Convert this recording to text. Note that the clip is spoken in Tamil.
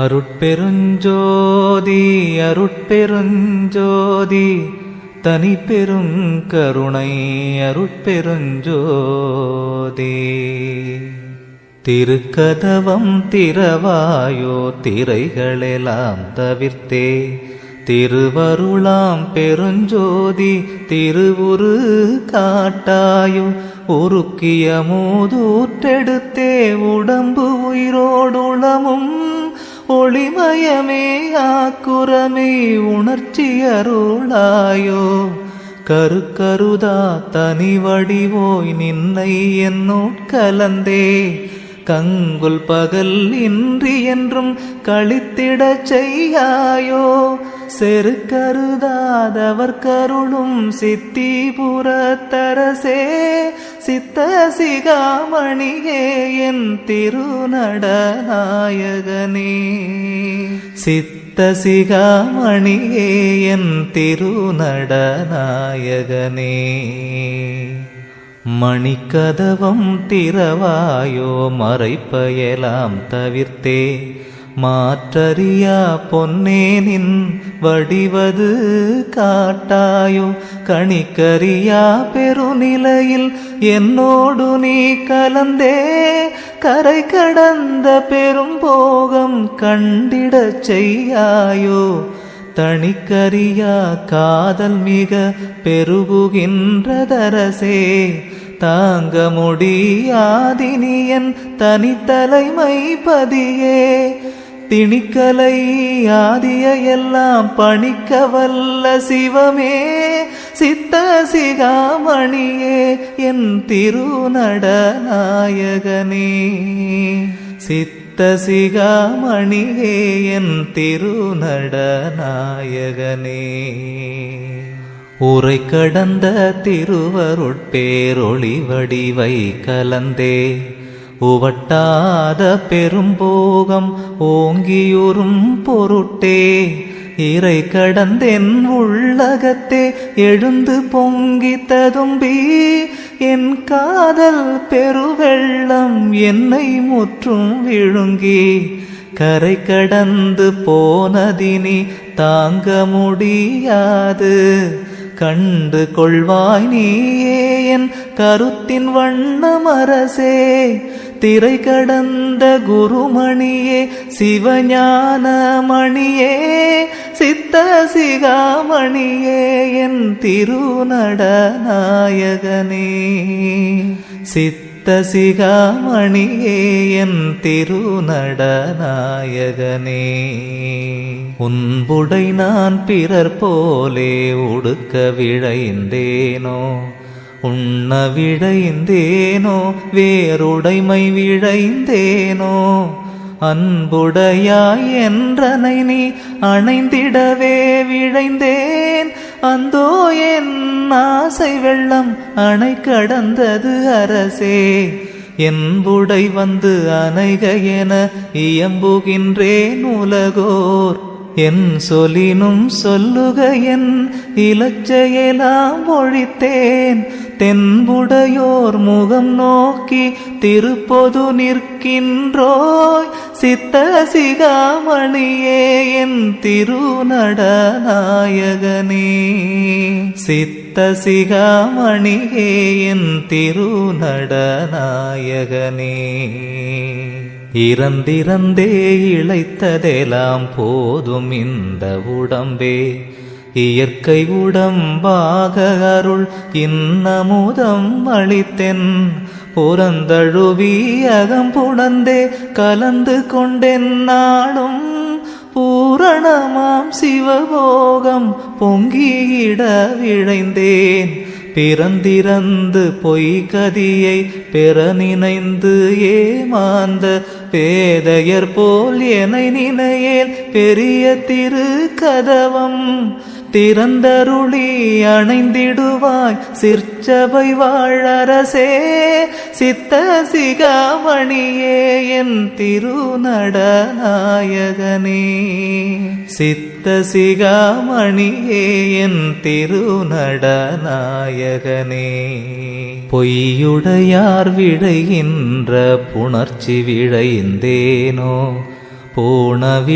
அருட்பெருஞ்சோதி அருட்பெருஞ்சோதி தனி பெருங்கருணை அருட்பெருஞ்சோதி. திருக்கதவம் திறவாயோ திரைகளெல்லாம் தவிர்த்தே. திருவருளாம் பெருஞ்சோதி திருவுரு காட்டாயோ உருக்கிய மூதூற்றெடுத்தே. உடம்பு உயிரோடுளமும் ஒளிமயமே ஆக்குரமே உணர்ச்சி அருளாயோ கருக்கருதா தனி வடிவோய் நின்னை என்னோட் கலந்தே. கங்குல் பகல் இன்றி என்றும் கழித்திடச் செய்யாயோ. செருக்கருதாதவர் கருளும் சித்தி புறத்தரசே சித்த சிகாமணியே என் திருநடநாயகனே. சித்த சிகாமணியே என் திருநடநாயகனே. மணிக்கதவம் திறவாயோ மறைப்பயலாம் தவிர்த்தே மாற்றறியா பொன்னேனின் வடிவது காட்டாயோ? கணிக்கறியா பெருநிலையில் என்னோடு நீ கலந்தே? கரை கடந்த பெரும் போகம் கண்டிடச் செய்யாயோ? தணிக்கறியா காதல் மிக பெருகுகின்றதரசே? தாங்க முடியாதினியன் தனித்தலைமை பதியே? திணிக்கலை ஆதிய எல்லாம் பணிக்க வல்ல சிவமே. சித்த சிகாமணியே என் திருநடநாயகனே. சித்த சிகாமணியே என் திருநடநாயகனே. உரை கடந்த திருவருட்பேரொளி வடிவை கலந்தே. உவட்டாத பெரும்போகம் ஓங்கியுறும் பொருட்டே. இறை கடந்தென் உள்ளகத்தே எழுந்து பொங்கி ததும்பி. என் காதல் பெருவெள்ளம் என்னை முற்றும் விழுங்கி. கரை கடந்து போனதினி தாங்க முடியாது. கண்டு கொள்வாய் நீயே என் கருத்தின் வண்ணமரசே திரை கடந்த குருமணியே சிவஞான மணியே சித்த சிகாமணியே என் திருநடநாயகனே. சித்த சிகாமணியே என் திருநடநாயகனே. உன்புடை நான் பிறர் போலே உடுக்க விழைந்தேனோ உண்ண விழைந்தேனோ வேறுடைமை விழைந்தேனோ அன்புடையாய் என்றனை நீ அணைந்திடவே விழைந்தேன். அந்தோ என் ஆசை வெள்ளம் அணை கடந்தது அரசே என்புடை வந்து அணைக என இயம்புகின்றேன் உலகோர். என் சொலினும் சொல்லுக என் இலச்சையெல்லாம் ஒழித்தேன். தென்புடையோர் முகம் நோக்கி திருப்பொது நிற்கின்றோய். சித்த சிகாமணியே என் திருநடநாயகனே. சித்த சிகாமணியே என் திருநடநாயகனே. இறந்திறந்தே இழைத்ததெல்லாம் போதும் இந்த உடம்பே. இயற்கை உடம்பாக அருள் இன்னமுதம் அளித்தென். புறந்தழுவி அகம் அகம்புணர்ந்தே கலந்து கொண்டென் நாளும் பூரணமாம் சிவபோகம் பொங்கியிட விழைந்தேன். பிறந்திறந்து பொய்கதியை பெற நினைந்து ஏமாந்த பேதையர் போல் என நினையேல் பெரிய திரு கதவம் திறந்தருளி அணைந்திடுவாய். சிற்சபை வாழரசே சித்த சிகாமணியே என் திருநடநாயகனே. சித்த சிகாமணியே என் திருநடநாயகனே. பொய்யுடையார் விழைகின்ற புணர்ச்சி விழைந்தேனோ போனவி